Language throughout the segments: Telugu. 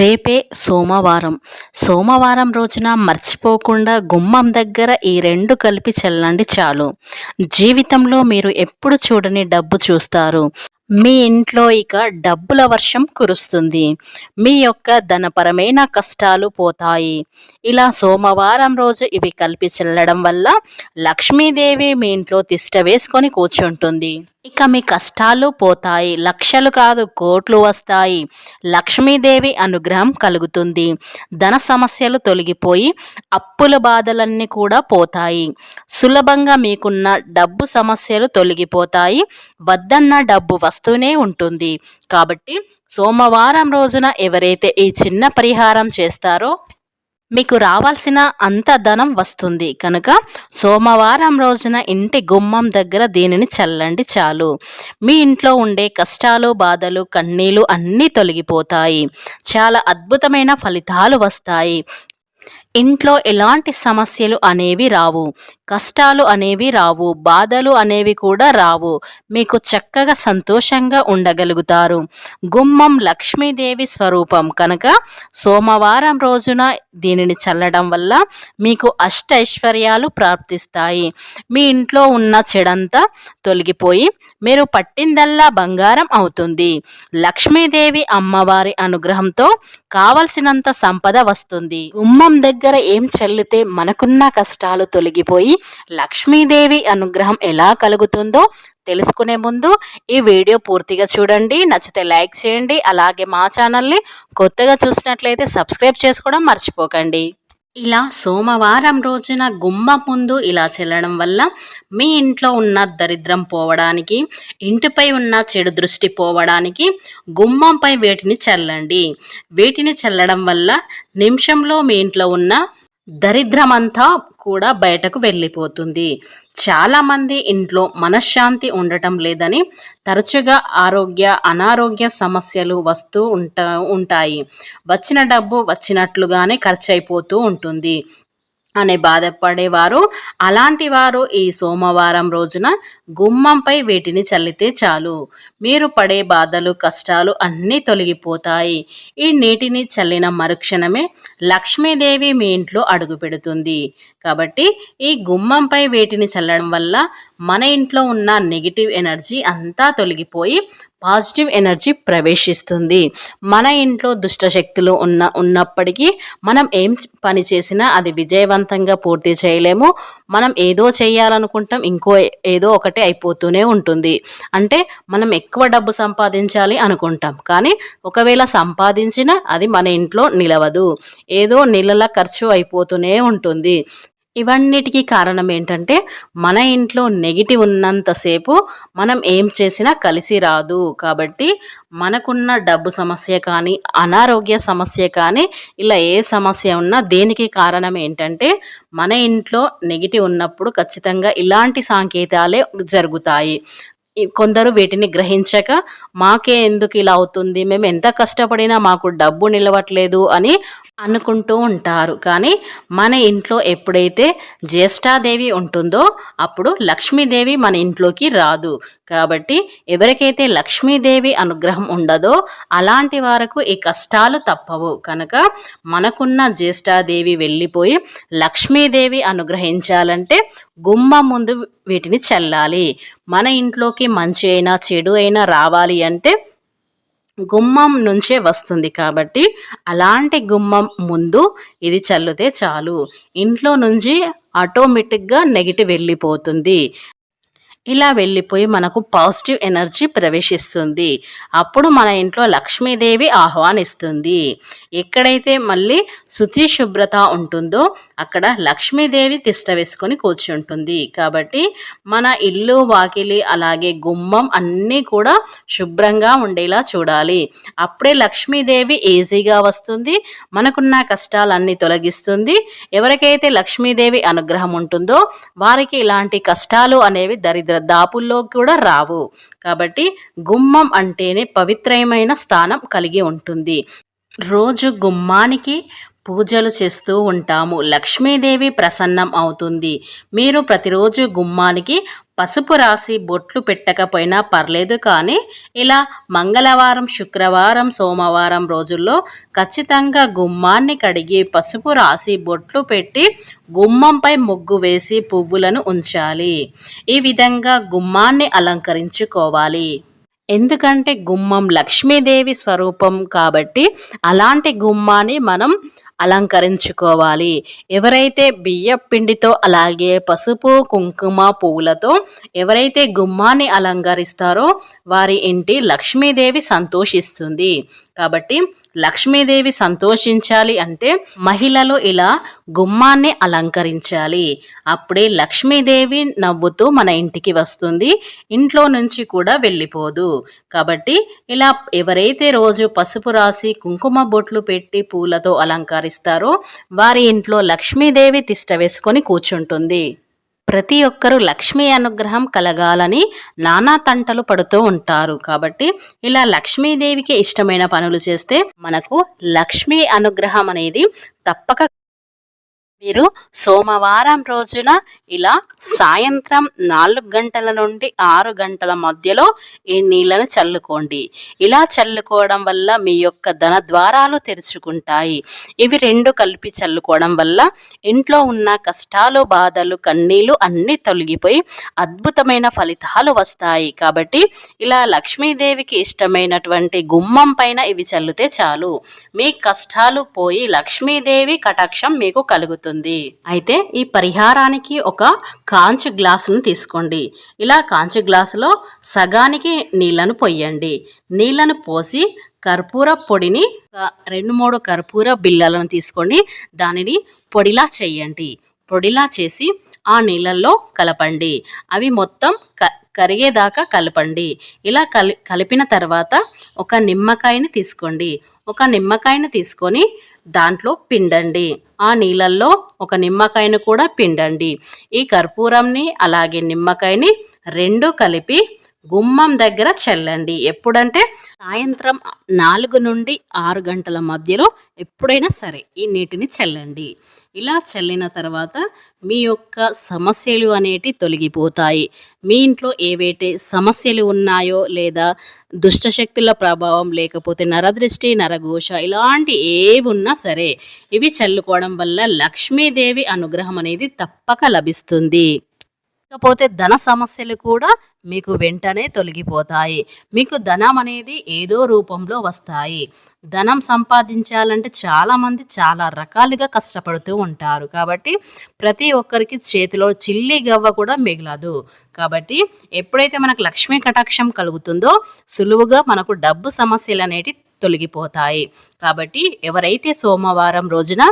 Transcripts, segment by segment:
రేపే సోమవారం. సోమవారం రోజున మర్చిపోకుండా గుమ్మం దగ్గర ఈ రెండు కలిపి చల్లండి చాలు. జీవితంలో మీరు ఎప్పుడు చూడని డబ్బు చూస్తారు. మీ ఇంట్లో ఇక డబ్బుల వర్షం కురుస్తుంది. మీ యొక్క ధనపరమైన కష్టాలు పోతాయి. ఇలా సోమవారం రోజు ఇవి కలిపి చల్లడం వల్ల లక్ష్మీదేవి మీ ఇంట్లో తిష్ట వేసుకొని కూర్చుంటుంది. ఇక మీ కష్టాలు పోతాయి. లక్షలు కాదు కోట్లు వస్తాయి. లక్ష్మీదేవి అనుగ్రహం కలుగుతుంది. ధన సమస్యలు తొలగిపోయి అప్పుల బాధలన్నీ కూడా పోతాయి. సులభంగా మీకున్న డబ్బు సమస్యలు తొలగిపోతాయి. వద్దన్న డబ్బు వస్తూనే ఉంటుంది. కాబట్టి సోమవారం రోజున ఎవరైతే ఈ చిన్న పరిహారం చేస్తారో మీకు రావాల్సిన అంత ధనం వస్తుంది. కనుక సోమవారం రోజున ఇంటి గుమ్మం దగ్గర దీనిని చల్లండి చాలు. మీ ఇంట్లో ఉండే కష్టాలు బాధలు కన్నీలు అన్నీ తొలగిపోతాయి. చాలా అద్భుతమైన ఫలితాలు వస్తాయి. ఇంట్లో ఎలాంటి సమస్యలు అనేవి రావు. కష్టాలు అనేవి రావు బాధలు అనేవి కూడా రావు. మీకు చక్కగా సంతోషంగా ఉండగలుగుతారు. గుమ్మం లక్ష్మీదేవి స్వరూపం కనుక సోమవారం రోజున దీనిని చల్లడం వల్ల మీకు అష్ట ఐశ్వర్యాలు ప్రాప్తిస్తాయి. మీ ఇంట్లో ఉన్న చెడంతా తొలగిపోయి మీరు పట్టిందల్లా బంగారం అవుతుంది. లక్ష్మీదేవి అమ్మవారి అనుగ్రహంతో కావలసినంత సంపద వస్తుంది. గుమ్మం దగ్గర ఏం చల్లితే మనకున్న కష్టాలు తొలగిపోయి లక్ష్మీదేవి అనుగ్రహం ఎలా కలుగుతుందో తెలుసుకునే ముందు ఈ వీడియో పూర్తిగా చూడండి నచ్చితే లైక్ చేయండి అలాగే మా ఛానల్ని కొత్తగా చూసినట్లయితే సబ్స్క్రైబ్ చేసుకోవడం మర్చిపోకండి. ఇలా సోమవారం రోజున గుమ్మం ముందు ఇలా చెల్లడం వల్ల మీ ఇంట్లో ఉన్న దరిద్రం పోవడానికి ఇంటిపై ఉన్న చెడు దృష్టి పోవడానికి గుమ్మంపై వేటిని చల్లండి. వీటిని చల్లడం వల్ల నిమిషంలో మీ ఇంట్లో ఉన్న దరిద్రమంతా కూడా బయటకు వెళ్ళిపోతుంది. చాలామంది ఇంట్లో మనశ్శాంతి ఉండటం లేదని తరచుగా ఆరోగ్య అనారోగ్య సమస్యలు వస్తూ ఉంటా ఉంటాయి. వచ్చిన డబ్బు వచ్చినట్లుగానే ఖర్చు అయిపోతూ ఉంటుంది. అని బాధపడేవారు. అలాంటి వారు ఈ సోమవారం రోజున గుమ్మంపై వీటిని చల్లితే చాలు. మీరు పడే బాధలు కష్టాలు అన్నీ తొలగిపోతాయి. ఈ నీటిని చల్లిన మరుక్షణమే లక్ష్మీదేవి మీ ఇంట్లో అడుగు పెడుతుంది కాబట్టి ఈ గుమ్మంపై వేటిని చల్లడం వల్ల మన ఇంట్లో ఉన్న నెగిటివ్ ఎనర్జీ అంతా తొలగిపోయి పాజిటివ్ ఎనర్జీ ప్రవేశిస్తుంది. మన ఇంట్లో దుష్టశక్తులు ఉన్న ఉన్నప్పటికీ మనం ఏం పని చేసినా అది విజయవంతంగా పూర్తి చేయలేము. మనం ఏదో చేయాలనుకుంటాం ఇంకో ఏదో ఒకటి అయిపోతూనే ఉంటుంది. అంటే మనం ఎక్కువ డబ్బు సంపాదించాలి అనుకుంటాం. కానీ ఒకవేళ సంపాదించినా అది మన ఇంట్లో నిలవదు. ఏదో నెలల ఖర్చు అయిపోతూనే ఉంటుంది. ఇవన్నిటికీ కారణం ఏంటంటే మన ఇంట్లో నెగిటివ్ ఉన్నంతసేపు మనం ఏం చేసినా కలిసి రాదు. కాబట్టి మనకున్న డబ్బు సమస్య కానీ అనారోగ్య సమస్య కానీ ఇలా ఏ సమస్య ఉన్నా దేనికి కారణం ఏంటంటే మన ఇంట్లో నెగిటివ్ ఉన్నప్పుడు ఖచ్చితంగా ఇలాంటి సాంకేతాలే జరుగుతాయి. కొందరు వీటిని గ్రహించక మాకే ఎందుకు ఇలా అవుతుంది? మేము ఎంత కష్టపడినా మాకు డబ్బు నిలవట్లేదు అని అనుకుంటూ ఉంటారు. కానీ మన ఇంట్లో ఎప్పుడైతే జ్యేష్ఠాదేవి ఉంటుందో అప్పుడు లక్ష్మీదేవి మన ఇంట్లోకి రాదు. కాబట్టి ఎవరికైతే లక్ష్మీదేవి అనుగ్రహం ఉండదో అలాంటి వారికి ఈ కష్టాలు తప్పవు. కనుక మనకున్న జ్యేష్ఠాదేవి వెళ్ళిపోయి లక్ష్మీదేవి అనుగ్రహించాలంటే గుమ్మ ముందు వీటిని చల్లాలి. మన ఇంట్లోకి మంచి అయినా చెడు అయినా రావాలి అంటే గుమ్మం నుంచే వస్తుంది కాబట్టి అలాంటి గుమ్మం ముందు ఇది చల్లితే చాలు. ఇంట్లో నుంచి ఆటోమేటిక్గా నెగిటివ్ వెళ్ళిపోతుంది. ఇలా వెళ్ళిపోయి మనకు పాజిటివ్ ఎనర్జీ ప్రవేశిస్తుంది. అప్పుడు మన ఇంట్లో లక్ష్మీదేవి ఆహ్వానిస్తుంది. ఎక్కడైతే మళ్ళీ శుచి శుభ్రత ఉంటుందో అక్కడ లక్ష్మీదేవి తిష్ట వేసుకొని కూర్చుంటుంది. కాబట్టి మన ఇల్లు వాకిలి అలాగే గుమ్మం అన్నీ కూడా శుభ్రంగా ఉండేలా చూడాలి. అప్పుడే లక్ష్మీదేవి ఈజీగా వస్తుంది. మనకున్న కష్టాలన్నీ తొలగిస్తుంది. ఎవరికైతే లక్ష్మీదేవి అనుగ్రహం ఉంటుందో వారికి ఇలాంటి కష్టాలు అనేవి దరిద్ర దాపుల్లో కూడా రావు. కాబట్టి గుమ్మం అంటేనే పవిత్రమైన స్థానం కలిగి ఉంటుంది. రోజు గుమ్మానికి పూజలు చేస్తూ ఉంటాము. లక్ష్మీదేవి ప్రసన్నం అవుతుంది. మీరు ప్రతిరోజు గుమ్మానికి పసుపు రాసి బొట్లు పెట్టకపోయినా పర్లేదు కానీ ఇలా మంగళవారం శుక్రవారం సోమవారం రోజుల్లో ఖచ్చితంగా గుమ్మాన్ని కడిగి పసుపు రాసి బొట్లు పెట్టి గుమ్మంపై ముగ్గు వేసి పువ్వులను ఉంచాలి. ఈ విధంగా గుమ్మాన్ని అలంకరించుకోవాలి. ఎందుకంటే గుమ్మం లక్ష్మీదేవి స్వరూపం కాబట్టి అలాంటి గుమ్మాన్ని మనం అలంకరించుకోవాలి. ఎవరైతే బియ్య పిండితో అలాగే పసుపు కుంకుమ పువ్వులతో ఎవరైతే గుమ్మాన్ని అలంకరిస్తారో వారి ఇంటి లక్ష్మీదేవి సంతోషిస్తుంది. కాబట్టి లక్ష్మీదేవి సంతోషించాలి అంటే మహిళలు ఇలా గుమ్మాన్ని అలంకరించాలి. అప్పుడే లక్ష్మీదేవి నవ్వుతూ మన ఇంటికి వస్తుంది. ఇంట్లో నుంచి కూడా వెళ్ళిపోదు. కాబట్టి ఇలా ఎవరైతే రోజు పసుపు రాసి కుంకుమ బొట్లు పెట్టి పూలతో అలంకరిస్తారో వారి ఇంట్లో లక్ష్మీదేవి తిష్ట వేసుకొని కూర్చుంటుంది. ప్రతి ఒక్కరూ లక్ష్మీ అనుగ్రహం కలగాలని నానా తంటలు పడుతూ ఉంటారు. కాబట్టి ఇలా లక్ష్మీదేవికి ఇష్టమైన పనులు చేస్తే మనకు లక్ష్మీ అనుగ్రహం అనేది తప్పక మీరు సోమవారం రోజున ఇలా సాయంత్రం నాలుగు గంటల నుండి ఆరు గంటల మధ్యలో ఈ నీళ్ళను చల్లుకోండి. ఇలా చల్లుకోవడం వల్ల మీ యొక్క ధన ద్వారాలు తెరుచుకుంటాయి. ఇవి రెండు కలిపి చల్లుకోవడం వల్ల ఇంట్లో ఉన్న కష్టాలు బాధలు కన్నీళ్ళు అన్నీ తొలగిపోయి అద్భుతమైన ఫలితాలు వస్తాయి. కాబట్టి ఇలా లక్ష్మీదేవికి ఇష్టమైనటువంటి గుమ్మం పైన ఇవి చల్లితే చాలు. మీ కష్టాలు పోయి లక్ష్మీదేవి కటాక్షం మీకు కలుగుతుంది. అయితే ఈ పరిహారానికి ఒక కాంచు గ్లాసును తీసుకోండి. ఇలా కాంచు గ్లాసులో సగానికి నీళ్ళను పొయ్యండి నీళ్ళను పోసి కర్పూర పొడిని రెండు మూడు కర్పూర బిళ్ళలను తీసుకొని దానిని పొడిలా చేయండి. పొడిలా చేసి ఆ నీళ్ళల్లో కలపండి. అవి మొత్తం క కరిగేదాకా కలపండి. ఇలా కలి కలిపిన తర్వాత ఒక నిమ్మకాయని తీసుకోండి. ఒక నిమ్మకాయని తీసుకొని దాంట్లో పిండండి. ఆ నీళ్ళల్లో ఒక నిమ్మకాయను కూడా పిండండి. ఈ కర్పూరంని అలాగే నిమ్మకాయని రెండు కలిపి గుమ్మం దగ్గర చల్లండి. ఎప్పుడంటే సాయంత్రం నాలుగు నుండి ఆరు గంటల మధ్యలో ఎప్పుడైనా సరే ఈ నీటిని చల్లండి. ఇలా చల్లిన తర్వాత మీ యొక్క సమస్యలు అనేటి తొలగిపోతాయి. మీ ఇంట్లో ఏవైతే సమస్యలు ఉన్నాయో లేదా దుష్టశక్తుల ప్రభావం లేకపోతే నరదృష్టి నరఘోష ఇలాంటి ఏవి ఉన్నా సరే ఇవి చల్లుకోవడం వల్ల లక్ష్మీదేవి అనుగ్రహం అనేది తప్పక లభిస్తుంది. ఇకపోతే ధన సమస్యలు కూడా మీకు వెంటనే తొలగిపోతాయి. మీకు ధనం అనేది ఏదో రూపంలో వస్తాయి. ధనం సంపాదించాలంటే చాలామంది చాలా రకాలుగా కష్టపడుతూ ఉంటారు. కాబట్టి ప్రతి ఒక్కరికి చేతిలో చిల్లి గవ్వ కూడా మిగలదు. కాబట్టి ఎప్పుడైతే మనకు లక్ష్మీ కటాక్షం కలుగుతుందో సులువుగా మనకు డబ్బు సమస్యలు అనేటివి తొలగిపోతాయి. కాబట్టి ఎవరైతే సోమవారం రోజున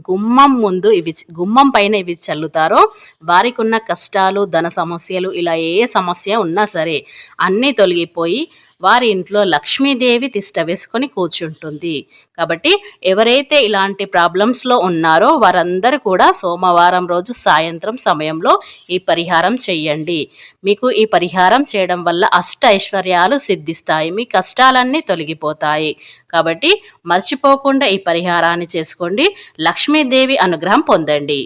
గుమ్మం ముందు ఇవి గుమ్మం పైన ఇవి చల్లుతారో వారికి ఉన్న కష్టాలు ధన సమస్యలు ఇలా ఏ సమస్య ఉన్నా సరే అన్నీ తొలగిపోయి వారి ఇంట్లో లక్ష్మీదేవి తిష్ట వేసుకొని కూర్చుంటుంది. కాబట్టి ఎవరైతే ఇలాంటి ప్రాబ్లమ్స్లో ఉన్నారో వారందరూ కూడా సోమవారం రోజు సాయంత్రం సమయంలో ఈ పరిహారం చేయండి. మీకు ఈ పరిహారం చేయడం వల్ల అష్ట ఐశ్వర్యాలు సిద్ధిస్తాయి. మీ కష్టాలన్నీ తొలగిపోతాయి. కాబట్టి మర్చిపోకుండా ఈ పరిహారాన్ని చేసుకోండి. లక్ష్మీదేవి అనుగ్రహం పొందండి.